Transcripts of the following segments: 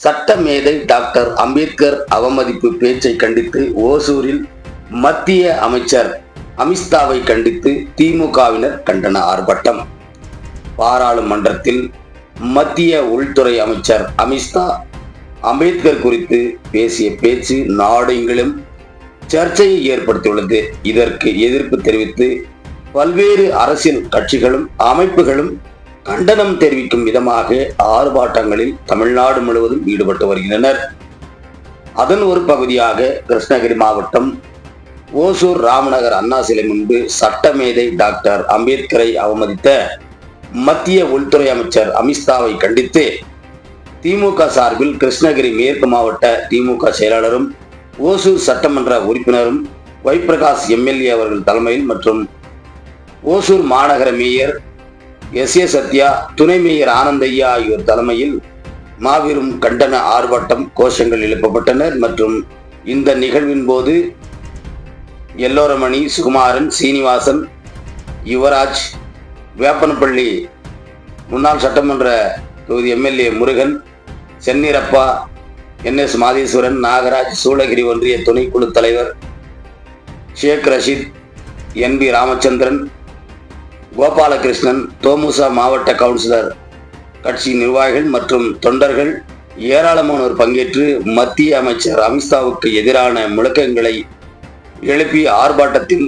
சட்டமேதை டாக்டர் அம்பேத்கர் அவமதிப்பு பேச்சை கண்டித்து ஓசூரில் மத்திய அமைச்சர் அமித்ஷாவை கண்டித்து திமுகவினர் கண்டன ஆர்ப்பாட்டம். பாராளுமன்றத்தில் மத்திய உள்துறை அமைச்சர் அமித்ஷா அம்பேத்கர் குறித்து பேசிய பேச்சு நாடெங்கிலும் சர்ச்சையை ஏற்படுத்தியுள்ளது. இதற்கு எதிர்ப்பு தெரிவித்து பல்வேறு அரசியல் கட்சிகளும் அமைப்புகளும் கண்டனம் தெரிவிக்கும் விதமாக ஆர்ப்பாட்டங்களில் தமிழ்நாடு முழுவதும் ஈடுபட்டு வருகின்றனர். அதன் ஒரு பகுதியாக கிருஷ்ணகிரி மாவட்டம் ஓசூர் ராமநகர் அண்ணா சிலை முன்பு சட்டமேதை டாக்டர் அம்பேத்கரை அவமதித்த மத்திய உள்துறை அமைச்சர் அமித்ஷாவை கண்டித்து திமுக சார்பில் கிருஷ்ணகிரி மேற்கு மாவட்ட திமுக செயலாளரும் ஓசூர் சட்டமன்ற உறுப்பினரும் வைப்பிரகாஷ் எம்எல்ஏ அவர்கள் தலைமையில் மற்றும் ஓசூர் மாநகர மேயர் எஸ் ஏ சத்யா துணை மேயர் ஆனந்தையா ஆகியோர் தலைமையில் மாபெரும் கண்டன ஆர்ப்பாட்டம் கோஷங்கள் எழுப்பப்பட்டனர் மற்றும் இந்த நிகழ்வின் போது எல்லோரமணி சுகுமாரன் சீனிவாசன் யுவராஜ் வேப்பனப்பள்ளி முன்னாள் சட்டமன்ற தொகுதி MLA Murugan Chennirappa N S Madheswaran Nagaraj Shoolagiri ஒன்றிய துணைக்குழு தலைவர் ஷேக் ரஷீத் என் பி ராமச்சந்திரன் கோபாலகிருஷ்ணன் தோமுசா மாவட்ட கவுன்சிலர் கட்சி நிர்வாகிகள் மற்றும் தொண்டர்கள் ஏராளமானோர் பங்கேற்று மத்திய அமைச்சர் அமித்ஷாவுக்கு எதிரான முழக்கங்களை எழுப்பி ஆர்ப்பாட்டத்தில்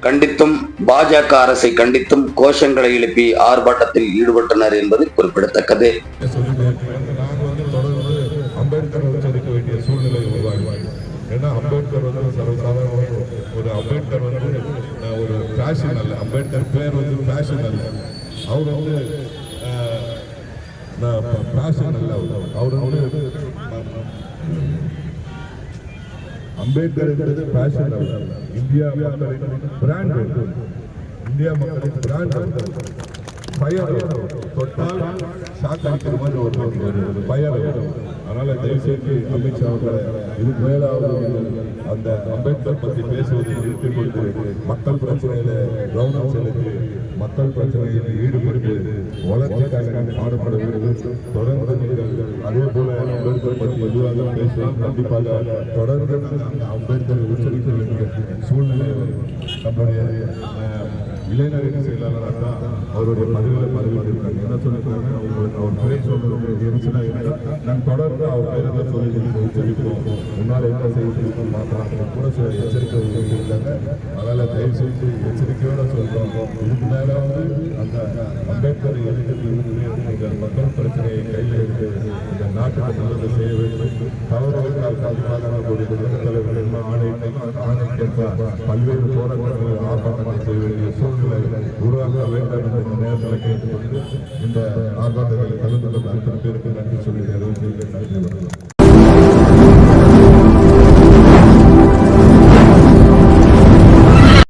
கண்டித்தும் பாஜக அரசை கண்டித்தும் கோஷங்களை எழுப்பி ஆர்ப்பாட்டத்தில் ஈடுபட்டனர் என்பது குறிப்பிடத்தக்கது சொல்லிட்டே இருக்கேன். நாங்க வந்து தொடர்ந்து அம்பேத்கர் உச்சரிக்க வேண்டிய சூழ்நிலை உருவாகி ஏன்னா அம்பேத்கர் வந்து சர்வசாதாரண ஒரு அம்பேத்கர் வந்து ஒரு ஃபேஷன் அல்ல. அம்பேத்கர் பேர் வந்து ஃபேஷன் அல்ல. அவர் வந்து ஃபேஷன் அல்ல அவர். அவர் வந்து அம்பேத்கர் என்பது ஃபேஷன் அல்ல. இந்தியா மக்களின் பிராண்ட் இந்தியா மக்களின் பிராண்ட் ஃபயர் தொட்டால் ஷாக் அடிக்கிற மாதிரி ஒரு ஒரு- ஒரு ஒரு அதனால தயவுசெய்து அமித்ஷா அவர்களை இதுக்கு மேலாவது அந்த அம்பேத்கர் பற்றி பேசுவதை நிறுத்திக் கொண்டு மக்கள் பிரச்சனையில கவனம் செலுத்தி மக்கள் பிரச்சனையில் ஈடுபட்டு வளர்ச்சிக்காக பாடுபட வேண்டும். தொடர்ந்து நீங்கள் அதே போல அம்பேத்கர் பற்றி எதுவாக பேசுவோம் கண்டிப்பாக தொடர்ந்து நாங்கள் அந்த அம்பேத்கரை உச்சரிக்க வேண்டிய சூழ்நிலை நம்முடைய இளைஞரின் செயலாளராக தான் அவருடைய பதவியில் பதவியிருக்காங்க என்ன சொல்லியிருக்காங்க? அவங்களுக்கு அவர் பேர் சொல்றது இருந்துச்சுன்னா இருந்தால் நாங்கள் தொடர்ந்து அவர் பேரை சொல்லி சொல்லி உச்சரிப்போம் முன்னால் என்ன செய்யணும் பார்க்கலாம். கூட சில எச்சரிக்கை இருக்காங்க அதனால் தயவு செய்து எச்சரிக்கையோட சொல்கிறோம் இதுக்கு மேலே வந்து அந்த அம்பேத்கர் எதிர்த்து நீங்கள் மக்கள் பிரச்சனையை கையில் எடுத்து இந்த நாட்டுக்கு நல்லது செய்ய வேண்டும். தவறுகள் கண்டிப்பாக நம்முடைய தலைவர் பல்வேறு போராட்டங்களை ஆர்ப்பாட்டங்களை செய்ய வேண்டிய சூழ்நிலை உருவாக்க வேண்டும் என்ற இந்த நேரத்தில் கேட்டுக்கொண்டு இந்த ஆர்ப்பாட்டத்தில் கலந்து கொண்ட அத்தனை பேருக்கு